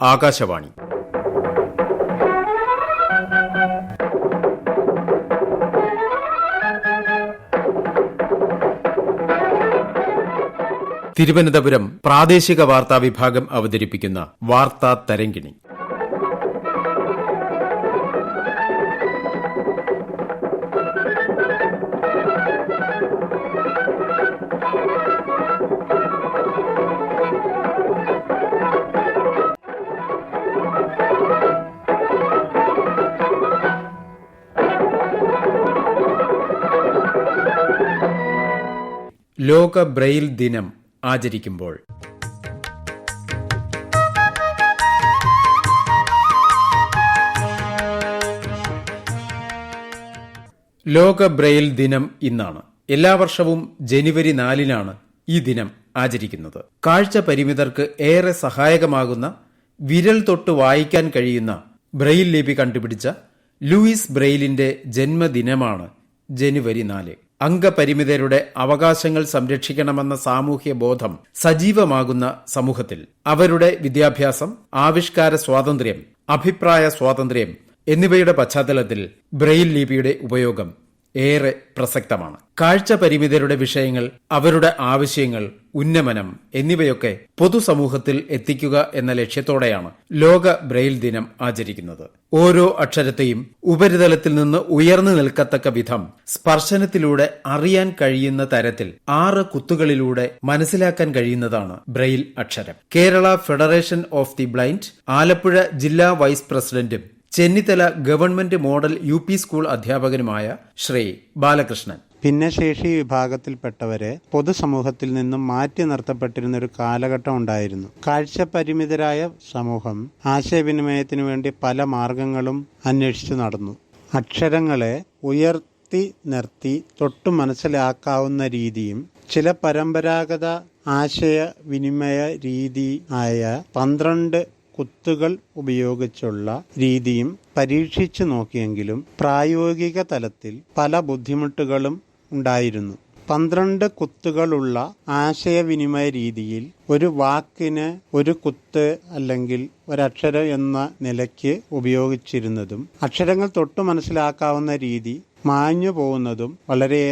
ആകാശവാണി. തിരുവനന്തപുരം പ്രാദേശിക വാർത്താ വിഭാഗം അവതരിപ്പിക്കുന്ന വാർത്താ തരങ്കിണി ലോക ബ്രെയിൽ ദിനം ആചരിക്കുമ്പോൾ. ലോക ബ്രെയിൽ ദിനം ഇന്നാണ്. എല്ലാ വർഷവും ജനുവരി നാലിനാണ് ഈ ദിനം ആചരിക്കുന്നത്. കാഴ്ച പരിമിതർക്ക് ഏറെ സഹായകമാകുന്ന വിരൽ തൊട്ട് വായിക്കാൻ കഴിയുന്ന ബ്രെയിൽ ലിപി കണ്ടുപിടിച്ച ലൂയിസ് ബ്രെയിലിന്റെ ജന്മദിനമാണ് ജനുവരി നാല്. അംഗപരിമിതരുടെ അവകാശങ്ങൾ സംരക്ഷിക്കണമെന്ന സാമൂഹ്യ ബോധം സജീവമാകുന്ന സമൂഹത്തിൽ അവരുടെ വിദ്യാഭ്യാസം ആവിഷ്കാര സ്വാതന്ത്ര്യം അഭിപ്രായ സ്വാതന്ത്ര്യം എന്നിവയുടെ പശ്ചാത്തലത്തിൽ ബ്രെയിൽ ലിപിയുടെ ഉപയോഗം ഏറെ പ്രസക്തമാണ്. കാഴ്ച പരിമിതരുടെ വിഷയങ്ങൾ അവരുടെ ആവശ്യങ്ങൾ ഉന്നമനം എന്നിവയൊക്കെ പൊതുസമൂഹത്തിൽ എത്തിക്കുക എന്ന ലക്ഷ്യത്തോടെയാണ് ലോക ബ്രെയിൽ ദിനം ആചരിക്കുന്നത്. ഓരോ അക്ഷരത്തെയും ഉപരിതലത്തിൽ നിന്ന് ഉയർന്നു നിൽക്കത്തക്ക വിധം സ്പർശനത്തിലൂടെ അറിയാൻ കഴിയുന്ന തരത്തിൽ ആറ് കുത്തുകളിലൂടെ മനസ്സിലാക്കാൻ കഴിയുന്നതാണ് ബ്രെയിൽ അക്ഷരം. Kerala federation of the blind Alappuzha ജില്ലാ വൈസ് പ്രസിഡന്റും Chennithala government model U P school അധ്യാപകനുമായ Shri Balakrishnan. ഭിന്നശേഷി വിഭാഗത്തിൽപ്പെട്ടവരെ പൊതുസമൂഹത്തിൽ നിന്നും മാറ്റി നിർത്തപ്പെട്ടിരുന്ന ഒരു കാലഘട്ടം ഉണ്ടായിരുന്നു. കാഴ്ചപരിമിതരായ സമൂഹം ആശയവിനിമയത്തിനു വേണ്ടി പല മാർഗങ്ങളും അന്വേഷിച്ചു നടന്നു. അക്ഷരങ്ങളെ ഉയർത്തി നിർത്തി തൊട്ടു മനസ്സിലാക്കാവുന്ന രീതിയും ചില പരമ്പരാഗത ആശയവിനിമയ രീതി ആയ പന്ത്രണ്ട് കുത്തുകൾ ഉപയോഗിച്ചുള്ള രീതിയും പരീക്ഷിച്ചു നോക്കിയെങ്കിലും പ്രായോഗിക തലത്തിൽ പല ബുദ്ധിമുട്ടുകളും ഉണ്ടായിരുന്നു. പന്ത്രണ്ട് കുത്തുകളുള്ള ആശയവിനിമയ രീതിയിൽ ഒരു വാക്കിന് ഒരു കുത്ത് അല്ലെങ്കിൽ ഒരക്ഷരം എന്ന നിലയ്ക്ക് ഉപയോഗിച്ചിരുന്നതും അക്ഷരങ്ങൾ തൊട്ട് മനസ്സിലാക്കാവുന്ന രീതി മാഞ്ഞു പോകുന്നതും വളരെ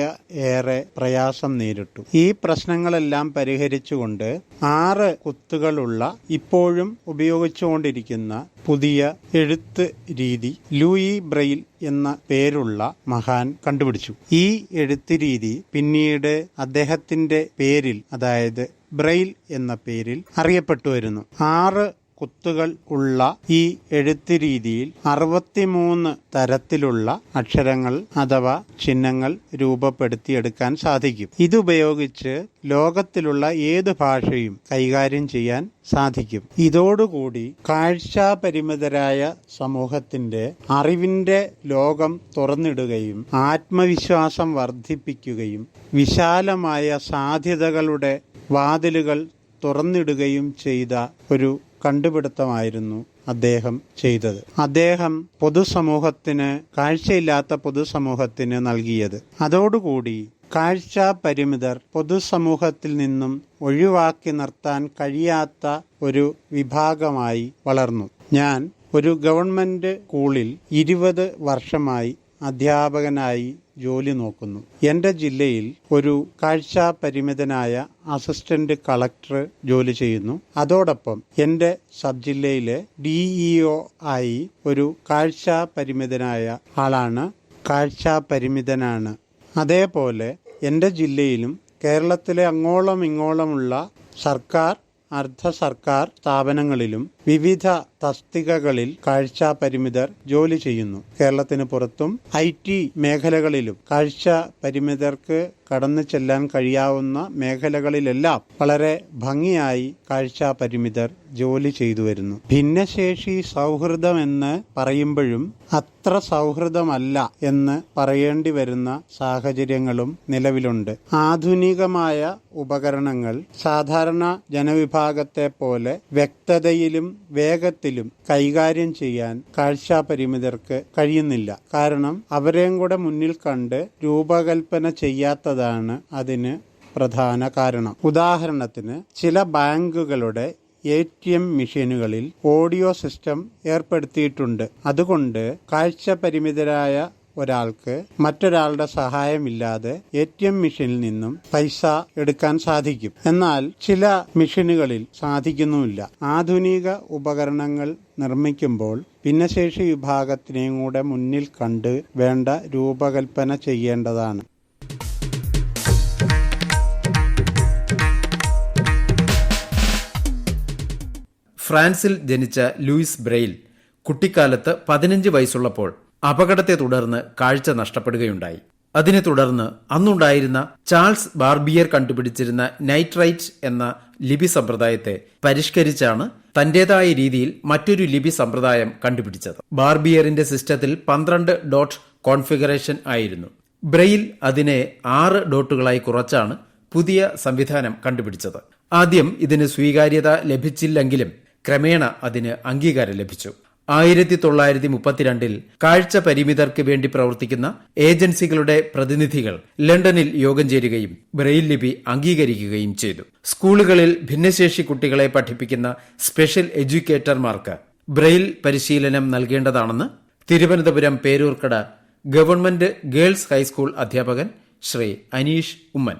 ഏറെ പ്രയാസം നേരിട്ടു. ഈ പ്രശ്നങ്ങളെല്ലാം പരിഹരിച്ചുകൊണ്ട് ആറ് കുത്തുകളുള്ള ഇപ്പോഴും ഉപയോഗിച്ചുകൊണ്ടിരിക്കുന്ന പുതിയ എഴുത്ത് രീതി ലൂയി ബ്രെയിൽ എന്ന പേരുള്ള മഹാൻ കണ്ടുപിടിച്ചു. ഈ എഴുത്ത് രീതി പിന്നീട് അദ്ദേഹത്തിന്റെ പേരിൽ അതായത് ബ്രെയിൽ എന്ന പേരിൽ അറിയപ്പെട്ടു വരുന്നു ആറ് കുത്തുകൾ ഉള്ള ഈ എഴുത്ത് രീതിയിൽ അറുപത്തിമൂന്ന് തരത്തിലുള്ള അക്ഷരങ്ങൾ അഥവാ ചിഹ്നങ്ങൾ രൂപപ്പെടുത്തിയെടുക്കാൻ സാധിക്കും. ഇതുപയോഗിച്ച് ലോകത്തിലുള്ള ഏത് ഭാഷയും കൈകാര്യം ചെയ്യാൻ സാധിക്കും. ഇതോടുകൂടി കാഴ്ചാപരിമിതരായ സമൂഹത്തിന്റെ അറിവിന്റെ ലോകം തുറന്നിടുകയും ആത്മവിശ്വാസം വർദ്ധിപ്പിക്കുകയും വിശാലമായ സാധ്യതകളുടെ വാതിലുകൾ തുറന്നിടുകയും ചെയ്ത ഒരു കണ്ടുപിടുത്തമായിരുന്നു അദ്ദേഹം ചെയ്തത്. അദ്ദേഹം പൊതുസമൂഹത്തിന് കാഴ്ചയില്ലാത്ത പൊതുസമൂഹത്തിന് നൽകിയത്. അതോടുകൂടി കാഴ്ച പരിമിതർ പൊതുസമൂഹത്തിൽ നിന്നും ഒഴിവാക്കി നിർത്താൻ കഴിയാത്ത ഒരു വിഭാഗമായി വളർന്നു. ഞാൻ ഒരു ഗവൺമെന്റ് സ്കൂളിൽ ഇരുപത് വർഷമായി അധ്യാപകനായി ജോലി നോക്കുന്നു. എന്റെ ജില്ലയിൽ ഒരു കാഴ്ച പരിമിതനായ അസിസ്റ്റന്റ് കളക്ടർ ജോലി ചെയ്യുന്നു. അതോടൊപ്പം എന്റെ സബ് ജില്ലയിലെ ഡിഇഒ ആയി ഒരു കാഴ്ച പരിമിതനായ ആളാണ്. കാഴ്ച പരിമിതനാണ്. അതേപോലെ എന്റെ ജില്ലയിലും കേരളത്തിലെ അങ്ങോളം ഇങ്ങോളമുള്ള സർക്കാർ അർദ്ധ സർക്കാർ സ്ഥാപനങ്ങളിലും വിവിധ തസ്തികകളിൽ കാഴ്ച പരിമിതർ ജോലി ചെയ്യുന്നു. കേരളത്തിന് പുറത്തും ഐ ടി മേഖലകളിലും കാഴ്ച പരിമിതർക്ക് കടന്നു ചെല്ലാൻ കഴിയാവുന്ന മേഖലകളിലെല്ലാം വളരെ ഭംഗിയായി കാഴ്ചാ പരിമിതർ ജോലി ചെയ്തു വരുന്നു. ഭിന്നശേഷി സൗഹൃദം എന്ന് പറയുമ്പോഴും അത്ര സൗഹൃദമല്ല എന്ന് പറയേണ്ടി വരുന്ന സാഹചര്യങ്ങളും നിലവിലുണ്ട്. ആധുനികമായ ഉപകരണങ്ങൾ സാധാരണ ജനവിഭാഗത്തെ പോലെ വ്യക്തതയിലും വേഗത്തിലും കൈകാര്യം ചെയ്യാൻ കാഴ്ചാ പരിമിതർക്ക് കഴിയുന്നില്ല. കാരണം അവരെയും കൂടെ മുന്നിൽ കണ്ട് രൂപകൽപ്പന ചെയ്യാത്തതാണ് അതിന് പ്രധാന കാരണം. ഉദാഹരണത്തിന് ചില ബാങ്കുകളുടെ എ ടി എം മെഷീനുകളിൽ ഓഡിയോ സിസ്റ്റം ഏർപ്പെടുത്തിയിട്ടുണ്ട്. അതുകൊണ്ട് കാഴ്ച പരിമിതരായ ഒരാൾക്ക് മറ്റൊരാളുടെ സഹായമില്ലാതെ എ ടി എം മെഷീനിൽ നിന്നും പൈസ എടുക്കാൻ സാധിക്കും. എന്നാൽ ചില മെഷീനുകളിൽ സാധിക്കുന്നുമില്ല. ആധുനിക ഉപകരണങ്ങൾ നിർമ്മിക്കുമ്പോൾ ഭിന്നശേഷി വിഭാഗത്തിനെയും കൂടെ മുന്നിൽ കണ്ട് വേണ്ട രൂപകൽപ്പന ചെയ്യേണ്ടതാണ്. ഫ്രാൻസിൽ ജനിച്ച ലൂയിസ് ബ്രെയിൽ കുട്ടിക്കാലത്ത് പതിനഞ്ച് വയസ്സുള്ളപ്പോൾ അപകടത്തെ തുടർന്ന് കാഴ്ച നഷ്ടപ്പെടുകയുണ്ടായി. അതിനെ തുടർന്ന് അന്നുണ്ടായിരുന്ന ചാൾസ് ബാർബിയർ കണ്ടുപിടിച്ചിരുന്ന നൈട്രൈറ്റ് എന്ന ലിപി സമ്പ്രദായത്തെ പരിഷ്കരിച്ചാണ് തന്റേതായ രീതിയിൽ മറ്റൊരു ലിപി സമ്പ്രദായം കണ്ടുപിടിച്ചത്. ബാർബിയറിന്റെ സിസ്റ്റത്തിൽ പന്ത്രണ്ട് ഡോട്ട് കോൺഫിഗറേഷൻ ആയിരുന്നു. ബ്രെയിൽ അതിനെ ആറ് ഡോട്ടുകളായി കുറച്ചാണ് പുതിയ സംവിധാനം കണ്ടുപിടിച്ചത്. ആദ്യം ഇതിന് സ്വീകാര്യത ലഭിച്ചില്ലെങ്കിലും ക്രമേണ അതിന് അംഗീകാരം ലഭിച്ചു. ആയിരത്തി തൊള്ളായിരത്തി മുപ്പത്തിരണ്ടിൽ കാഴ്ച പരിമിതർക്ക് വേണ്ടി പ്രവർത്തിക്കുന്ന ഏജൻസികളുടെ പ്രതിനിധികൾ ലണ്ടനിൽ യോഗം ചേരുകയും ബ്രെയിൽ ലിപി അംഗീകരിക്കുകയും ചെയ്തു. സ്കൂളുകളിൽ ഭിന്നശേഷി കുട്ടികളെ പഠിപ്പിക്കുന്ന സ്പെഷ്യൽ എഡ്യൂക്കേറ്റർമാർക്ക് ബ്രെയിൽ പരിശീലനം നൽകേണ്ടതാണെന്ന് Thiruvananthapuram Peroorkada government girls high school അധ്യാപകൻ ശ്രീ അനീഷ് ഉമ്മൻ.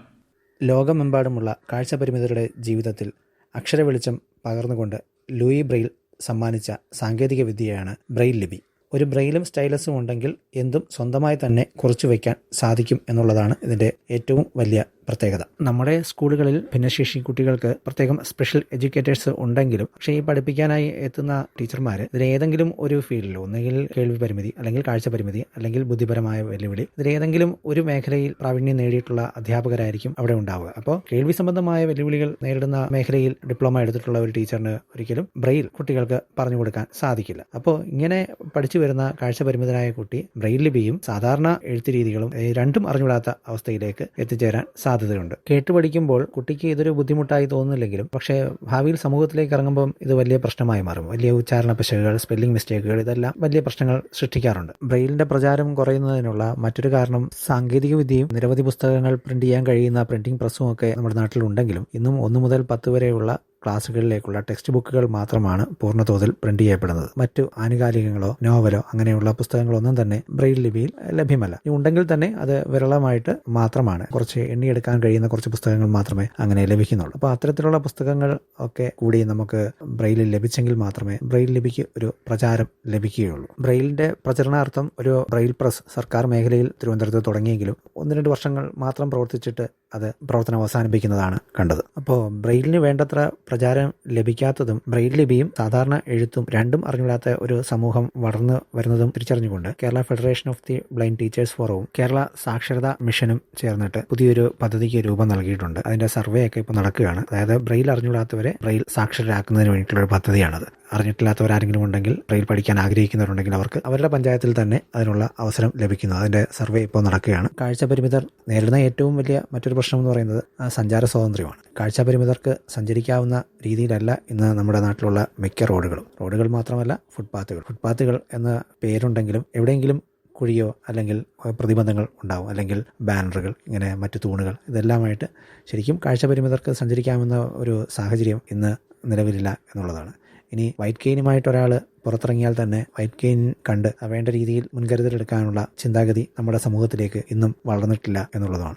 ലോകമെമ്പാടുമുള്ള കാഴ്ചപരിമിതരുടെ ജീവിതത്തിൽ അക്ഷര വെളിച്ചം പകർന്നുകൊണ്ട് ലൂയി ബ്രെയിൽ സമ്മാനിച്ച സാങ്കേതിക വിദ്യയാണ് ബ്രെയിൽ ലിപി. ഒരു ബ്രെയിലും സ്റ്റൈലസും ഉണ്ടെങ്കിൽ എന്തും സ്വന്തമായി തന്നെ കുറിച്ചു വയ്ക്കാൻ സാധിക്കും എന്നുള്ളതാണ് ഇതിന്റെ ഏറ്റവും വലിയ പ്രത്യേകത. നമ്മുടെ സ്കൂളുകളിൽ ഭിന്നശേഷി കുട്ടികൾക്ക് പ്രത്യേകം സ്പെഷ്യൽ എഡ്യൂക്കേറ്റേഴ്സ് ഉണ്ടെങ്കിലും പക്ഷേ ഈ പഠിപ്പിക്കാനായി എത്തുന്ന ടീച്ചർമാർ ഇതിലേതെങ്കിലും ഒരു ഫീൽഡിൽ ഒന്നുകിൽ കേൾവി പരിമിതി അല്ലെങ്കിൽ കാഴ്ച പരിമിതി അല്ലെങ്കിൽ ബുദ്ധിപരമായ വെല്ലുവിളി ഇതിലേതെങ്കിലും ഒരു മേഖലയിൽ പ്രാവീണ്യം നേടിയിട്ടുള്ള അധ്യാപകരായിരിക്കും അവിടെ ഉണ്ടാവുക. അപ്പോൾ കേൾവി സംബന്ധമായ വെല്ലുവിളികൾ നേരിടുന്ന മേഖലയിൽ ഡിപ്ലോമ എടുത്തിട്ടുള്ള ഒരു ടീച്ചറിന് ഒരിക്കലും ബ്രെയിൽ കുട്ടികൾക്ക് പറഞ്ഞു കൊടുക്കാൻ സാധിക്കില്ല. അപ്പോൾ ഇങ്ങനെ പഠിച്ചു വരുന്ന കാഴ്ച പരിമിതനായ കുട്ടി ബ്രെയിൽ ലിപിയും സാധാരണ എഴുത്ത് രീതികളും രണ്ടും അറിഞ്ഞുകൂടാത്ത അവസ്ഥയിലേക്ക് എത്തിച്ചേരാൻ സാധ്യതയുണ്ട്. കേട്ട് പഠിക്കുമ്പോൾ കുട്ടിക്ക് ഇതൊരു ബുദ്ധിമുട്ടായി തോന്നുന്നില്ലെങ്കിലും പക്ഷേ ഭാവിയിൽ സമൂഹത്തിലേക്ക് ഇറങ്ങുമ്പോൾ ഇത് വലിയ പ്രശ്നമായി മാറും. വലിയ ഉച്ചാരണ പിശകുകൾ സ്പെല്ലിംഗ് മിസ്റ്റേക്കുകൾ ഇതെല്ലാം വലിയ പ്രശ്നങ്ങൾ സൃഷ്ടിക്കാറുണ്ട്. ബ്രെയിലിന്റെ പ്രചാരം കുറയുന്നതിനുള്ള മറ്റൊരു കാരണം സാങ്കേതിക വിദ്യയും നിരവധി പുസ്തകങ്ങൾ പ്രിന്റ് ചെയ്യാൻ കഴിയുന്ന പ്രിന്റിംഗ് പ്രസ്സും ഒക്കെ നമ്മുടെ നാട്ടിലുണ്ടെങ്കിലും ഇന്നും ഒന്നു മുതൽ പത്ത് വരെയുള്ള ക്ലാസ്സുകളിലേക്കുള്ള ടെക്സ്റ്റ് ബുക്കുകൾ മാത്രമാണ് പൂർണതോതിൽ പ്രിന്റ് ചെയ്യപ്പെടുന്നത്. മറ്റു ആനുകാലികങ്ങളോ നോവലോ അങ്ങനെയുള്ള പുസ്തകങ്ങളൊന്നും തന്നെ ബ്രെയിൽ ലിപിയിൽ ലഭ്യമല്ല. ഉണ്ടെങ്കിൽ തന്നെ അത് വിരളമായിട്ട് മാത്രമാണ്. കുറച്ച് എണ്ണിയെടുക്കാൻ കഴിയുന്ന കുറച്ച് പുസ്തകങ്ങൾ മാത്രമേ അങ്ങനെ ലഭിക്കുന്നുള്ളൂ. അപ്പോൾ അത്തരത്തിലുള്ള പുസ്തകങ്ങൾ ഒക്കെ കൂടി നമുക്ക് ബ്രെയിലിൽ ലഭിച്ചെങ്കിൽ മാത്രമേ ബ്രെയിൽ ലിപിക്ക് ഒരു പ്രചാരം ലഭിക്കുകയുള്ളൂ. ബ്രെയിലിന്റെ പ്രചരണാർത്ഥം ഒരു ബ്രെയിൽ പ്രസ് സർക്കാർ മേഖലയിൽ തിരുവനന്തപുരത്ത് തുടങ്ങിയെങ്കിലും ഒന്ന് രണ്ട് വർഷങ്ങൾ മാത്രം പ്രവർത്തിച്ചിട്ട് അത് പ്രവർത്തനം അവസാനിപ്പിക്കുന്നതാണ് കണ്ടത്. അപ്പോൾ ബ്രെയിലിന് വേണ്ടത്ര പ്രചാരം ലഭിക്കാത്തതും ബ്രെയിൽ ലിപിയും സാധാരണ എഴുത്തും രണ്ടും അറിഞ്ഞില്ലാത്ത ഒരു സമൂഹം വളർന്നു വരുന്നതും തിരിച്ചറിഞ്ഞുകൊണ്ട് Kerala federation of the blind teachers ഫോറവും Kerala സാക്ഷരതാ മിഷനും ചേർന്നിട്ട് പുതിയൊരു പദ്ധതിക്ക് രൂപം നൽകിയിട്ടുണ്ട്. അതിന്റെ സർവേ ഒക്കെ ഇപ്പോൾ നടക്കുകയാണ്. അതായത് ബ്രെയിൽ അറിഞ്ഞുകൂടാത്തവരെ ബ്രെയിൽ സാക്ഷരരാക്കുന്നതിന് വേണ്ടിയിട്ടുള്ള ഒരു പദ്ധതിയാണത്. അറിഞ്ഞിട്ടില്ലാത്തവരാരെങ്കിലും ഉണ്ടെങ്കിൽ ട്രെയിൽ പഠിക്കാൻ ആഗ്രഹിക്കുന്നവരുണ്ടെങ്കിൽ അവർക്ക് അവരുടെ പഞ്ചായത്തിൽ തന്നെ അതിനുള്ള അവസരം ലഭിക്കുന്നു. അതിന്റെ സർവേ ഇപ്പോൾ നടക്കുകയാണ്. കാഴ്ച പരിമിതർ നേരിടുന്ന ഏറ്റവും വലിയ മറ്റൊരു പ്രശ്നം എന്ന് പറയുന്നത് സഞ്ചാര സ്വാതന്ത്ര്യമാണ്. കാഴ്ച പരിമിതർക്ക് സഞ്ചരിക്കാവുന്ന രീതിയിലല്ല ഇന്ന് നമ്മുടെ നാട്ടിലുള്ള മിക്ക റോഡുകളും. റോഡുകൾ മാത്രമല്ല ഫുട്പാത്തുകൾ ഫുട്പാത്തുകൾ എന്ന പേരുണ്ടെങ്കിലും എവിടെയെങ്കിലും കുഴിയോ അല്ലെങ്കിൽ പ്രതിബന്ധങ്ങൾ ഉണ്ടാവും. അല്ലെങ്കിൽ ബാനറുകൾ ഇങ്ങനെ മറ്റു തൂണുകൾ ഇതെല്ലാമായിട്ട് ശരിക്കും കാഴ്ച പരിമിതർക്ക് സഞ്ചരിക്കാവുന്ന ഒരു സാഹചര്യം ഇന്ന് നിലവിലില്ല എന്നുള്ളതാണ്. ഇനി വൈറ്റ് കെയിനുമായിട്ട് ഒരാൾ പുറത്തിറങ്ങിയാൽ തന്നെ വൈറ്റ് കെയിൻ കണ്ട് വേണ്ട രീതിയിൽ മുൻകരുതലെടുക്കാനുള്ള ചിന്താഗതി നമ്മുടെ സമൂഹത്തിലേക്ക് ഇന്നും വളർന്നിട്ടില്ല എന്നുള്ളതാണ്.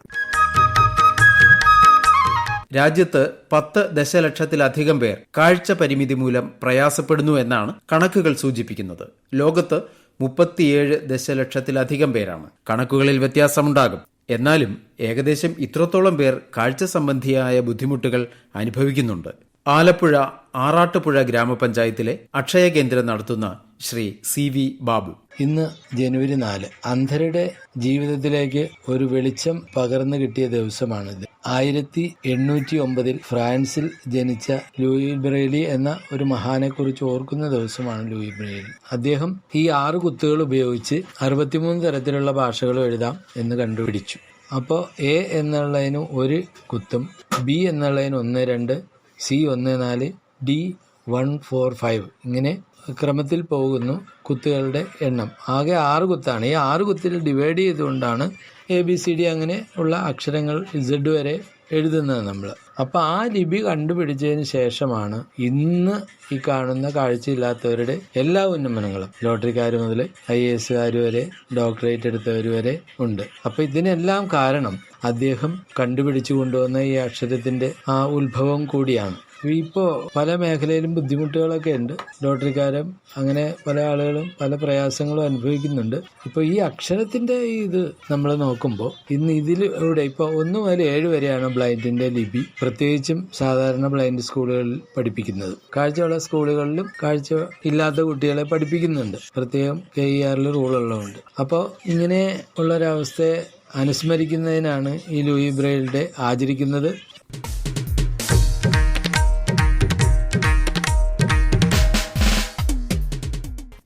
രാജ്യത്ത് പത്ത് ദശലക്ഷത്തിലധികം പേർ കാഴ്ച പരിമിതി മൂലം പ്രയാസപ്പെടുന്നു എന്നാണ് കണക്കുകൾ സൂചിപ്പിക്കുന്നത്. ലോകത്ത് മുപ്പത്തിയേഴ് ദശലക്ഷത്തിലധികം പേരാണ് കണക്കുകളിൽ വ്യത്യാസമുണ്ടാകും. എന്നാലും ഏകദേശം ഇത്രത്തോളം പേർ കാഴ്ച സംബന്ധിയായ ബുദ്ധിമുട്ടുകൾ അനുഭവിക്കുന്നുണ്ട്. ആലപ്പുഴ ആറാട്ടുപുഴ ഗ്രാമപഞ്ചായത്തിലെ അക്ഷയ കേന്ദ്രം നടത്തുന്ന ശ്രീ സി വി ബാബു. ഇന്ന് ജനുവരി നാല്. അന്ധരുടെ ജീവിതത്തിലേക്ക് ഒരു വെളിച്ചം പകർന്നു കിട്ടിയ ദിവസമാണിത്. ആയിരത്തി എണ്ണൂറ്റി ഒമ്പതിൽ ഫ്രാൻസിൽ ജനിച്ച ലൂയി ബ്രേലി എന്ന ഒരു മഹാനെ കുറിച്ച് ഓർക്കുന്ന ദിവസമാണ് ലൂയി ബ്രേലി. അദ്ദേഹം ഈ ആറ് കുത്തുകൾ ഉപയോഗിച്ച് അറുപത്തിമൂന്ന് തരത്തിലുള്ള ഭാഷകൾ എഴുതാം എന്ന് കണ്ടുപിടിച്ചു. അപ്പോൾ എ എന്നുള്ളതിന് ഒരു കുത്തും ബി എന്നുള്ളതിന് ഒന്ന് രണ്ട് സി ഒന്ന് നാല് ഡി വൺ ഫോർ ഫൈവ് ഇങ്ങനെ ക്രമത്തിൽ പോകുന്നു കുത്തുകളുടെ എണ്ണം. ആകെ ആറ് കുത്താണ്. ഈ ആറ് കുത്തിൽ ഡിവൈഡ് ചെയ്തുകൊണ്ടാണ് എ ബി സി ഡി അങ്ങനെ ഉള്ള അക്ഷരങ്ങൾ ഇസഡ് വരെ എഴുതുന്നത് നമ്മൾ അപ്പോൾ ആ ലിപി കണ്ടുപിടിച്ചതിന് ശേഷമാണ് ഇന്ന് ഈ കാണുന്ന കാഴ്ചയില്ലാത്തവരുടെ എല്ലാ ഉന്നമനങ്ങളും. ലോട്ടറിക്കാർ മുതൽ ഐ എസുകാർ വരെ ഡോക്ടറേറ്റ് എടുത്തവർ വരെ ഉണ്ട്. അപ്പോൾ ഇതിനെല്ലാം കാരണം അദ്ദേഹം കണ്ടുപിടിച്ചു കൊണ്ടുവന്ന ഈ അക്ഷരത്തിന്റെ ആ ഉത്ഭവം കൂടിയാണ്. ഇപ്പോ പല മേഖലയിലും ബുദ്ധിമുട്ടുകളൊക്കെ ഉണ്ട്. ലോട്ടറിക്കാരും അങ്ങനെ പല ആളുകളും പല പ്രയാസങ്ങളും അനുഭവിക്കുന്നുണ്ട്. ഇപ്പൊ ഈ അക്ഷരത്തിന്റെ ഈ ഇത് നമ്മൾ നോക്കുമ്പോൾ ഇന്ന് ഇതിലൂടെ ഇപ്പൊ ഒന്ന് മുതൽ ഏഴ് വരെയാണ് ബ്ലൈൻഡിന്റെ ലിപി പ്രത്യേകിച്ചും സാധാരണ ബ്ലൈൻഡ് സ്കൂളുകളിൽ പഠിപ്പിക്കുന്നത്. കാഴ്ചയുള്ള സ്കൂളുകളിലും കാഴ്ച ഇല്ലാത്ത കുട്ടികളെ പഠിപ്പിക്കുന്നുണ്ട്. പ്രത്യേകം കെ ഇ ആറിൽ റൂൾ ഉള്ളതുകൊണ്ട്. അപ്പോൾ ഇങ്ങനെ ഉള്ളൊരവസ്ഥയെ അനുസ്മരിക്കുന്നതിനാണ് ഈ ലൂയി ബ്രെയിൽ ഡേ ആചരിക്കുന്നത്.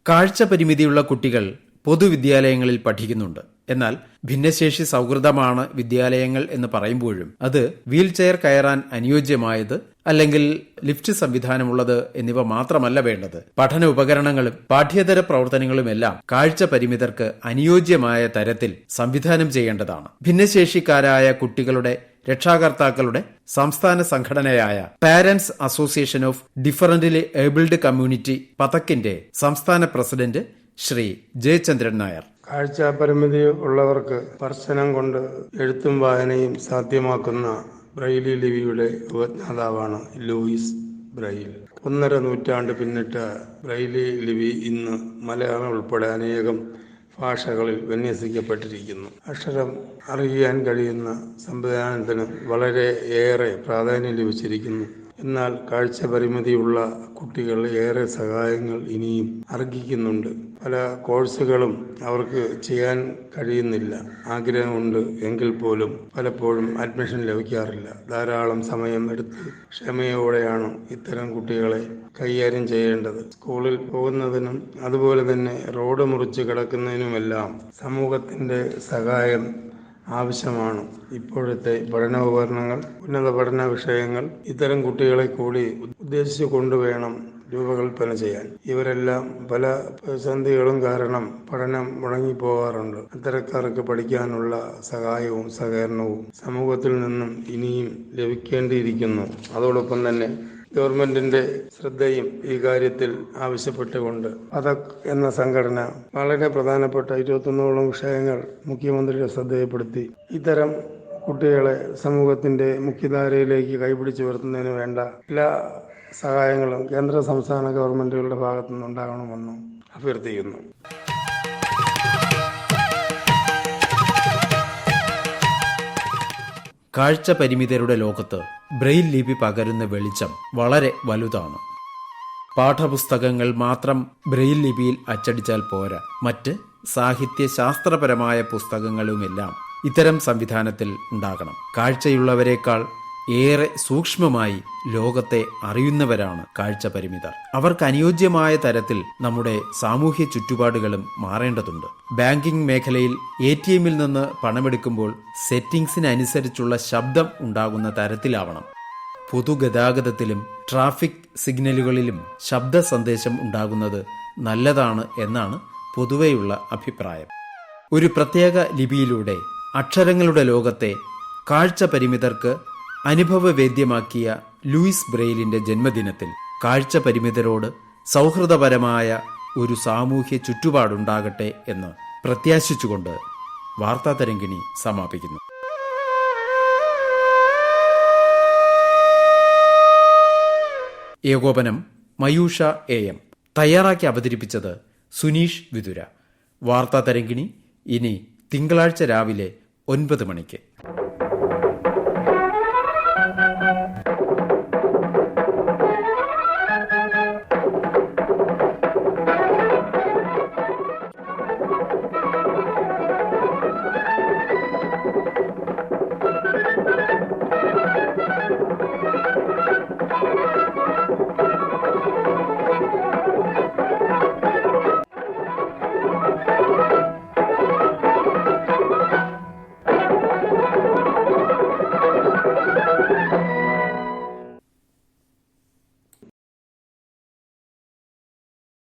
കാഴ്ച പരിമിതിയുള്ള കുട്ടികൾ പൊതുവിദ്യാലയങ്ങളിൽ പഠിക്കുന്നുണ്ട്. എന്നാൽ ഭിന്നശേഷി സൗഹൃദമാണ് വിദ്യാലയങ്ങൾ എന്ന് പറയുമ്പോഴും അത് വീൽചെയർ കയറാൻ അനുയോജ്യമായത് അല്ലെങ്കിൽ ലിഫ്റ്റ് സംവിധാനമുള്ളത് എന്നിവ മാത്രമല്ല വേണ്ടത്. പഠന ഉപകരണങ്ങളും പാഠ്യേതര പ്രവർത്തനങ്ങളുമെല്ലാം കാഴ്ച പരിമിതർക്ക് അനുയോജ്യമായ തരത്തിൽ സംവിധാനം ചെയ്യേണ്ടതാണ്. ഭിന്നശേഷിക്കാരായ കുട്ടികളുടെ രക്ഷാകർത്താക്കളുടെ സംസ്ഥാന സംഘടനയായ parents association of differently abled community പതക്കിന്റെ സംസ്ഥാന പ്രസിഡന്റ് ശ്രീ ജയചന്ദ്രൻ നായർ. കാഴ്ച പരിമിതി ഉള്ളവർക്ക് സ്പർശനം കൊണ്ട് എഴുത്തും വായനയും സാധ്യമാക്കുന്ന ബ്രൈലി ലിപിയുടെ ഉപജ്ഞാതാവാണ് ലൂയിസ് ബ്രൈൽ. ഒന്നര നൂറ്റാണ്ട് പിന്നിട്ട ബ്രൈലി ലിപി ഇന്ന് മലയാളം ഉൾപ്പെടെ അനേകം ഭാഷകളിൽ വിന്യസിക്കപ്പെട്ടിരിക്കുന്നു. അക്ഷരം അറിയാൻ കഴിയുന്ന സംവിധാനത്തിന് വളരെ ഏറെ പ്രാധാന്യം ലഭിച്ചിരിക്കുന്നു. എന്നാൽ കാഴ്ച പരിമിതിയുള്ള കുട്ടികൾ ഏറെ സഹായങ്ങൾ ഇനിയും അർഹിക്കുന്നുണ്ട്. പല കോഴ്സുകളും അവർക്ക് ചെയ്യാൻ കഴിയുന്നില്ല. ആഗ്രഹമുണ്ട് എങ്കിൽ പോലും പലപ്പോഴും അഡ്മിഷൻ ലഭിക്കാറില്ല. ധാരാളം സമയം എടുത്ത് ക്ഷമയോടെയാണ് ഇത്തരം കുട്ടികളെ കൈകാര്യം ചെയ്യേണ്ടത്. സ്കൂളിൽ പോകുന്നതിനും അതുപോലെ തന്നെ റോഡ് മുറിച്ച് കിടക്കുന്നതിനുമെല്ലാം സമൂഹത്തിന്റെ സഹായം ആവശ്യമാണ്. ഇപ്പോഴത്തെ പഠനോപകരണങ്ങൾ ഉന്നത പഠന വിഷയങ്ങൾ ഇത്തരം കുട്ടികളെ കൂടി ഉദ്ദേശിച്ചു കൊണ്ടുവേണം രൂപകൽപ്പന ചെയ്യാൻ. ഇവരെല്ലാം പല പ്രതിസന്ധികളും കാരണം പഠനം മുടങ്ങിപ്പോകാറുണ്ട് അത്തരക്കാർക്ക് പഠിക്കാനുള്ള സഹായവും സഹകരണവും സമൂഹത്തിൽ നിന്നും ഇനിയും ലഭിക്കേണ്ടിയിരിക്കുന്നു. അതോടൊപ്പം തന്നെ ഗവൺമെന്റിന്റെ ശ്രദ്ധയും ഈ കാര്യത്തിൽ ആവശ്യപ്പെട്ടുകൊണ്ട് അതക് എന്ന സംഘടന വളരെ പ്രധാനപ്പെട്ട ഇരുപത്തൊന്നോളം വിഷയങ്ങൾ മുഖ്യമന്ത്രിയുടെ ശ്രദ്ധയപ്പെടുത്തി ഇത്തരം കുട്ടികളെ സമൂഹത്തിന്റെ മുഖ്യധാരയിലേക്ക് കൈപിടിച്ചു വരുത്തുന്നതിന് വേണ്ട എല്ലാ സഹായങ്ങളും കേന്ദ്ര സംസ്ഥാന ഗവൺമെന്റുകളുടെ ഭാഗത്തു നിന്നുണ്ടാകണമെന്നും അഭ്യർത്ഥിക്കുന്നു. കാഴ്ച പരിമിതരുടെ ലോകത്ത് ബ്രെയിൽ ലിപി പകരുന്ന വെളിച്ചം വളരെ വലുതാണ്. പാഠപുസ്തകങ്ങൾ മാത്രം ബ്രെയിൽ ലിപിയിൽ അച്ചടിച്ചാൽ പോരാ. മറ്റ് സാഹിത്യ ശാസ്ത്രപരമായ പുസ്തകങ്ങളുമെല്ലാം ഇത്തരം സംവിധാനത്തിൽ ഉണ്ടാകണം. കാഴ്ചയുള്ളവരെക്കാൾ ഏറെ സൂക്ഷ്മമായി ലോകത്തെ അറിയുന്നവരാണ് കാഴ്ച പരിമിതർ അവർക്ക് അനുയോജ്യമായ തരത്തിൽ നമ്മുടെ സാമൂഹ്യ ചുറ്റുപാടുകളും മാറേണ്ടതുണ്ട്. ബാങ്കിംഗ് മേഖലയിൽ എ ടി എമ്മിൽ നിന്ന് പണമെടുക്കുമ്പോൾ സെറ്റിംഗ്സിനനുസരിച്ചുള്ള ശബ്ദം ഉണ്ടാകുന്ന തരത്തിലാവണം. പൊതുഗതാഗതത്തിലും ട്രാഫിക് സിഗ്നലുകളിലും ശബ്ദ സന്ദേശം ഉണ്ടാകുന്നത് നല്ലതാണ് എന്നാണ് പൊതുവെയുള്ള അഭിപ്രായം. ഒരു പ്രത്യേക ലിപിയിലൂടെ അക്ഷരങ്ങളുടെ ലോകത്തെ കാഴ്ച പരിമിതർക്ക് അനുഭവവേദ്യമാക്കിയ ലൂയിസ് ബ്രെയിലിന്റെ ജന്മദിനത്തിൽ കാഴ്ച പരിമിതരോട് സൗഹൃദപരമായ ഒരു സാമൂഹ്യ ചുറ്റുപാടുണ്ടാകട്ടെ എന്ന് പ്രത്യാശിച്ചുകൊണ്ട് വാർത്താതരംഗിണി സമാപിക്കുന്നു. ഏകോപനം മയൂഷ എ എം. തയ്യാറാക്കി അവതരിപ്പിച്ചത് സുനീഷ് വിതുര. വാർത്താ തരംഗിണി ഇനി തിങ്കളാഴ്ച രാവിലെ ഒൻപത് മണിക്ക്.